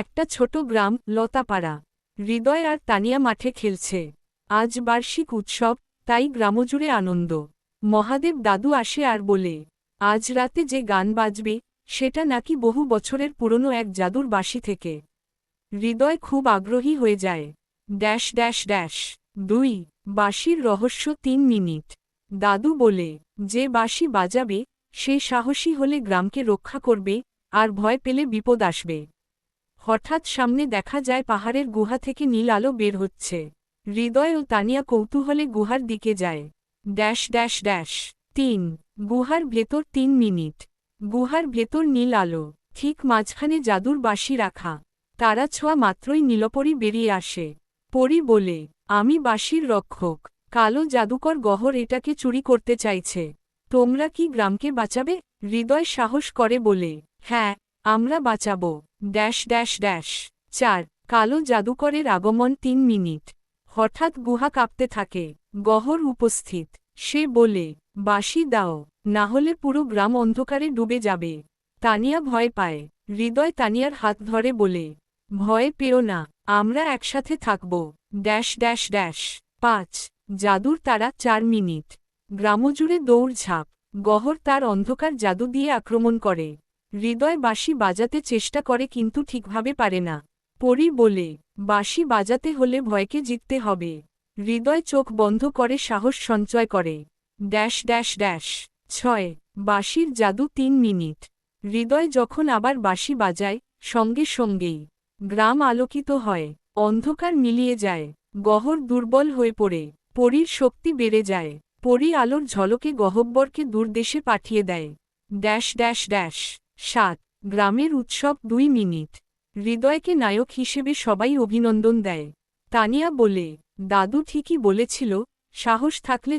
একটা ছোট গ্রাম, লতাপাড়া। হৃদয় আর তানিয়া মাঠে খেলছে। আজ বার্ষিক উৎসব, তাই গ্রামজুড়ে আনন্দ। মহাদেব দাদু আসে আর বলে, আজ রাতে যে গান বাজবে, সেটা নাকি বহু বছরের পুরনো এক জাদুর বাঁশি থেকে। হৃদয় খুব আগ্রহী হয়ে যায়। Dash dash dash. দুই, বাঁশির রহস্য তিন মিনিট। দাদু বলে, যে বাঁশি বাজাবে, সে সাহসী হলে গ্রামকে রক্ষা করবে, আর ভয় পেলে বিপদ আসবে। হঠাৎ সামনে দেখা যায় পাহাড়ের গুহা থেকে নীল আলো বের হচ্ছে। হৃদয় ও তানিয়া কৌতূহলে গুহার দিকে যায়। Dash dash dash. তিন। গুহার ভেতর তিন মিনিট। গুহার ভেতর নীল আলো। ঠিক মাঝখানে জাদুর বাঁশি রাখা। তারা ছোঁয়া মাত্রই নীলপরি বেরিয়ে আসে। পরি বলে, আমি বাঁশির রক্ষক। কালো জাদুকর গহর এটাকে চুরি করতে চাইছে। তোমরা কি গ্রামকে বাঁচাবে? হৃদয় সাহস করে বলে হ্যাঁ। আমরা বাঁচাব। Dash dash dash. চার, কালো জাদুকরের আগমন তিন মিনিট। হঠাৎ গুহা কাঁপতে থাকে। গহর উপস্থিত। সে বলে, বাঁশি দাও, না হলে পুরো গ্রাম অন্ধকারে ডুবে যাবে। তানিয়া ভয় পায়। হৃদয় তানিয়ার হাত ধরে বলে, ভয় পেও না, আমরা একসাথে থাকব। Dash dash dash. পাঁচ, জাদুর তারা চার মিনিট। গ্রামজুড়ে দৌড়ঝাঁপ। গহর তার অন্ধকার জাদু দিয়ে আক্রমণ করে। হৃদয় বাঁশি বাজাতে চেষ্টা করে কিন্তু ঠিকভাবে পারে না। পরি বলে, বাঁশি বাজাতে হলে ভয়কে জিততে হবে। হৃদয় চোখ বন্ধ করে সাহস সঞ্চয় করে। Dash dash dash. ছয়, বাঁশির জাদু তিন মিনিট। হৃদয় যখন আবার বাঁশি বাজায়, সঙ্গে সঙ্গেই গ্রাম আলোকিত হয়, অন্ধকার মিলিয়ে যায়, গহর দুর্বল হয়ে পড়ে, পরীর শক্তি বেড়ে যায়, পরী আলোর ঝলকে গহব্বরকে দূরদেশে পাঠিয়ে দেয়। Dash dash dash. সাত, গ্রামের উৎসব দুই মিনিট। হৃদয়কে নায়ক হিসেবে সবাই অভিনন্দন দেয়। তানিয়া বলে, দাদু ঠিকই বলেছিল, সাহস থাকলে